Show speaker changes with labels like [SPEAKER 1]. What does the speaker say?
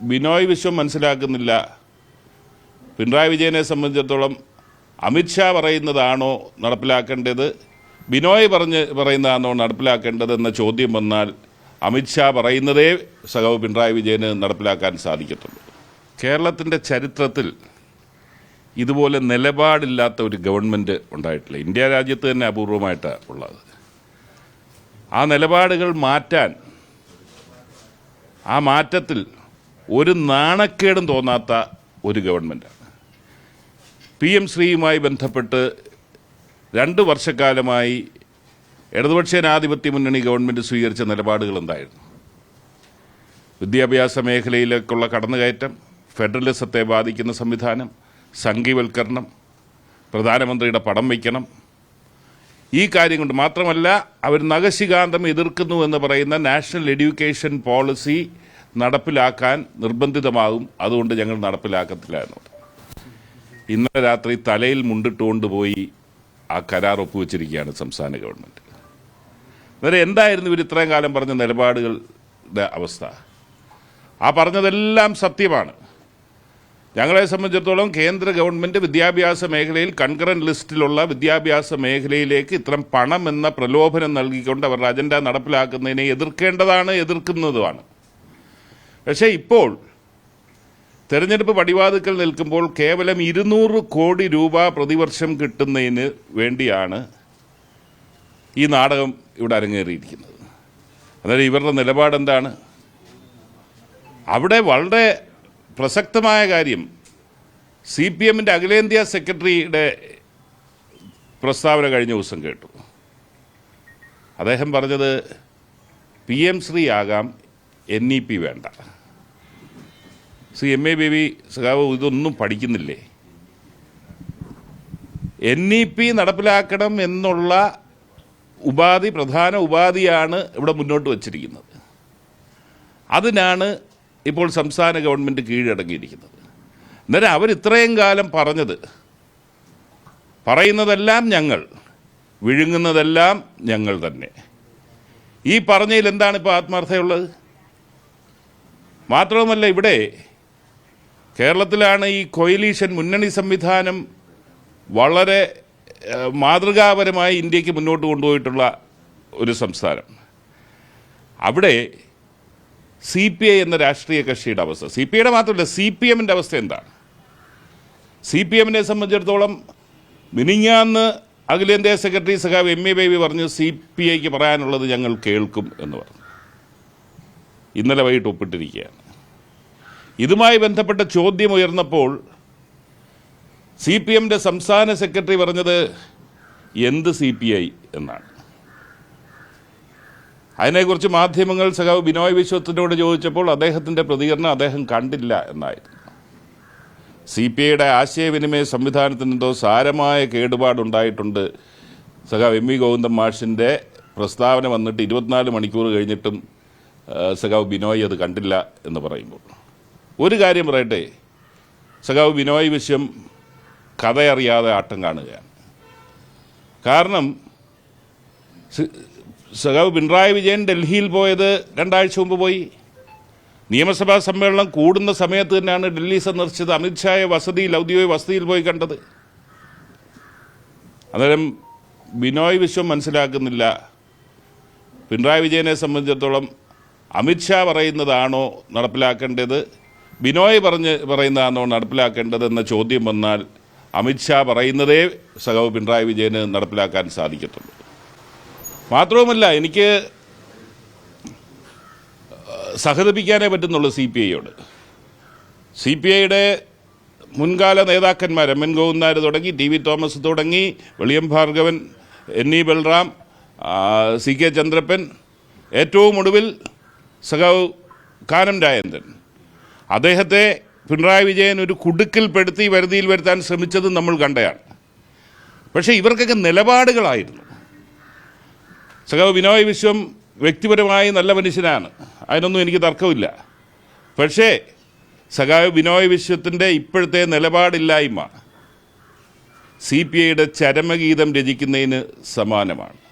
[SPEAKER 1] ബിനോയ് വിശ്വം മനസ്സിലാക്കുന്നില്ല. പിണറായി വിജയനെ സംബന്ധിച്ചിടത്തോളം അമിത്ഷാ പറയുന്നതാണോ നടപ്പിലാക്കേണ്ടത്? ബിനോയ് പറഞ്ഞ് പറയുന്നതാണോ നടപ്പിലാക്കേണ്ടത് എന്ന ചോദ്യം വന്നാൽ അമിത്ഷാ പറയുന്നതേ സഖാവ് പിണറായി വിജയന് നടപ്പിലാക്കാൻ സാധിക്കത്തുള്ളൂ. കേരളത്തിന്റെ ചരിത്രത്തിൽ ഇതുപോലെ നിലപാടില്ലാത്ത ഒരു ഗവൺമെന്റ് ഉണ്ടായിട്ടില്ല. ഇന്ത്യ രാജ്യത്ത് തന്നെ അപൂർവമായിട്ടാണ് ഉള്ളത്. ആ നിലപാടുകൾ മാറ്റാൻ ആ മാറ്റത്തിൽ ഒരു നാണക്കേടും തോന്നാത്ത ഒരു ഗവൺമെന്റാണ് പി എം ശ്രീയുമായി ബന്ധപ്പെട്ട് രണ്ട് വർഷക്കാലമായി ഇടതുപക്ഷ ജനാധിപത്യ മുന്നണി ഗവൺമെന്റ് സ്വീകരിച്ച നിലപാടുകൾ എന്തായിരുന്നു? വിദ്യാഭ്യാസ മേഖലയിലേക്കുള്ള കടന്നുകയറ്റം ഫെഡറലിസത്തെ ബാധിക്കുന്ന സംവിധാനം സംഘീവൽക്കരണം പ്രധാനമന്ത്രിയുടെ പടം വയ്ക്കണം. ഈ കാര്യം കൊണ്ട് മാത്രമല്ല അവർ നഖശികാന്തം എതിർക്കുന്നു എന്ന് പറയുന്ന നാഷണൽ എഡ്യൂക്കേഷൻ പോളിസി നടപ്പിലാക്കാൻ നിർബന്ധിതമാകും. അതുകൊണ്ട് ഞങ്ങൾ നടപ്പിലാക്കത്തില്ല എന്നുള്ളത്. ഇന്നലെ രാത്രി തലയിൽ മുണ്ടിട്ടുകൊണ്ട് പോയി ആ കരാർ ഒപ്പുവെച്ചിരിക്കുകയാണ് സംസ്ഥാന ഗവൺമെന്റ് അന്നേരം എന്തായിരുന്നു ഇവർ ഇത്രയും കാലം പറഞ്ഞ നിലപാടുകളുടെ അവസ്ഥ? ആ പറഞ്ഞതെല്ലാം സത്യമാണ്. ഞങ്ങളെ സംബന്ധിച്ചിടത്തോളം കേന്ദ്ര ഗവൺമെന്റ് വിദ്യാഭ്യാസ മേഖലയിൽ കൺകറന്റ് ലിസ്റ്റിലുള്ള വിദ്യാഭ്യാസ മേഖലയിലേക്ക് ഇത്തരം പണം എന്ന പ്രലോഭനം നൽകിക്കൊണ്ട് അവരുടെ അജണ്ട നടപ്പിലാക്കുന്നതിനെ എതിർക്കേണ്ടതാണ് എതിർക്കുന്നതുമാണ്. പക്ഷേ ഇപ്പോൾ തെരഞ്ഞെടുപ്പ് പടിവാതുക്കൾ നിൽക്കുമ്പോൾ കേവലം ഇരുന്നൂറ് കോടി രൂപ പ്രതിവർഷം കിട്ടുന്നതിന് വേണ്ടിയാണ് ഈ നാടകം ഇവിടെ അരങ്ങേറിയിരിക്കുന്നത്. അതായത് ഇവരുടെ നിലപാടെന്താണ് അവിടെ വളരെ പ്രസക്തമായ കാര്യം സി പി എമ്മിന്റെ അഖിലേന്ത്യാ സെക്രട്ടറിയുടെ പ്രസ്താവന കഴിഞ്ഞ ദിവസം കേട്ടു. അദ്ദേഹം പറഞ്ഞത് പി എം ശ്രീ ആകാം എൻ ഇ പി വേണ്ട. ശ്രീ എം എ ബേബി സഖാവ് ഇതൊന്നും പഠിക്കുന്നില്ലേ? എൻ ഇ പി നടപ്പിലാക്കണം എന്നുള്ള ഉപാധി പ്രധാന ഉപാധിയാണ് ഇവിടെ മുന്നോട്ട് വച്ചിരിക്കുന്നത്. അതിനാണ് ഇപ്പോൾ സംസ്ഥാന ഗവൺമെന്റ് കീഴടങ്ങിയിരിക്കുന്നത്. അന്നേരം അവർ ഇത്രയും കാലം പറഞ്ഞത് പറയുന്നതെല്ലാം ഞങ്ങൾ വിഴുങ്ങുന്നതെല്ലാം ഞങ്ങൾ തന്നെ. ഈ പറഞ്ഞതിൽ എന്താണ് ഇപ്പോൾ ആത്മാർത്ഥതയുള്ളത്? മാത്രവുമല്ല ഇവിടെ കേരളത്തിലാണ് ഈ കൊയിലീഷൻ മുന്നണി സംവിധാനം വളരെ മാതൃകാപരമായി ഇന്ത്യയ്ക്ക് മുന്നോട്ട് കൊണ്ടുപോയിട്ടുള്ള ഒരു സംസ്ഥാനം. അവിടെ സി പി ഐ എന്ന രാഷ്ട്രീയ കക്ഷിയുടെ അവസ്ഥ. സി പി ഐയുടെ മാത്രമല്ല സി പി എമ്മിന്റെ അവസ്ഥ എന്താണ്? സി പി എമ്മിനെ സംബന്ധിച്ചിടത്തോളം മിനിങ്ങാന്ന് അഖിലേന്ത്യാ സെക്രട്ടറി സഖാവ് എം എ ബേബി പറഞ്ഞു സി പി ഐക്ക് പറയാനുള്ളത് ഞങ്ങൾ കേൾക്കും എന്ന് പറഞ്ഞു. ഇന്നലെ വൈകിട്ട് ഒപ്പിട്ടിരിക്കുകയാണ്. ഇതുമായി ബന്ധപ്പെട്ട ചോദ്യം ഉയർന്നപ്പോൾ സി പി എമ്മിന്റെ സംസ്ഥാന സെക്രട്ടറി പറഞ്ഞത് എന്ത് സി പി ഐ എന്നാണ്. അതിനെക്കുറിച്ച് മാധ്യമങ്ങൾ സഖാവ് ബിനോയ് വിശ്വത്തിനോട് ചോദിച്ചപ്പോൾ അദ്ദേഹത്തിന്റെ പ്രതികരണം അദ്ദേഹം കണ്ടില്ല എന്നായിരുന്നു. സി പി ഐയുടെ ആശയവിനിമയ സംവിധാനത്തിന് എന്തോ സാരമായ കേടുപാടുണ്ടായിട്ടുണ്ട്. സഖാവ് എം വി ഗോവിന്ദൻ മാഷിന്റെ പ്രസ്താവന വന്നിട്ട് ഇരുപത്തിനാല് മണിക്കൂർ കഴിഞ്ഞിട്ടും സഖാവ് ബിനോയ് അത് കണ്ടില്ല എന്ന് പറയുമ്പോൾ. ഒരു കാര്യം പറയട്ടെ സഖാവ് ബിനോയ് വിഷയം കഥയറിയാതെ ആട്ടം കാണുകയാണ്. കാരണം സഖാവ് പിണറായി വിജയൻ ഡൽഹിയിൽ പോയത് രണ്ടാഴ്ച മുമ്പ് പോയി. നിയമസഭാ സമ്മേളനം കൂടുന്ന സമയത്ത് തന്നെയാണ് ഡൽഹി സന്ദർശിച്ചത് അമിത്ഷായെ വസതിയിൽ ഔദ്യോഗിക വസതിയിൽ പോയി കണ്ടത്. അന്നേരം ബിനോയ് വിശ്വം മനസ്സിലാക്കുന്നില്ല. പിണറായി വിജയനെ സംബന്ധിച്ചിടത്തോളം അമിത്ഷാ പറയുന്നതാണോ നടപ്പിലാക്കേണ്ടത്? ബിനോയ് പറഞ്ഞ് പറയുന്നതാണോ നടപ്പിലാക്കേണ്ടത് എന്ന ചോദ്യം വന്നാൽ അമിത്ഷാ പറയുന്നതേ സഖാവ് പിണറായി വിജയന് നടപ്പിലാക്കാൻ സാധിക്കത്തുള്ളൂ. മാത്രവുമല്ല എനിക്ക് സഹതപിക്കാനേ പറ്റുന്നുള്ളൂ സി പി ഐയോട്. സി പി ഐയുടെ മുൻകാല നേതാക്കന്മാർ എം എൻ ഗോവിന്ദാർ തുടങ്ങി ടി വി തോമസ് തുടങ്ങി Veliyam Bhargavan N E Balram C K Chandrappan ഏറ്റവും ഒടുവിൽ സഖാവ് കാനം രാജേന്ദ്രൻ. അദ്ദേഹത്തെ പിണറായി വിജയൻ ഒരു കുടുക്കിൽപ്പെടുത്തി വരുതിയിൽ വരുത്താൻ ശ്രമിച്ചത് നമ്മൾ കണ്ടയാണ്. പക്ഷേ ഇവർക്കൊക്കെ നിലപാടുകളായിരുന്നു. സഖാവ് വിനോയ് വിശ്വം വ്യക്തിപരമായി നല്ല മനുഷ്യനാണ്. അതിനൊന്നും എനിക്ക് തർക്കമില്ല. പക്ഷേ സഖാവ് ബിനോയ് വിശ്വത്തിന്റെ ഇപ്പോഴത്തെ നിലപാടില്ലായ്മ സി പി ഐയുടെ ചരമഗീതം രചിക്കുന്നതിന് സമാനമാണ്.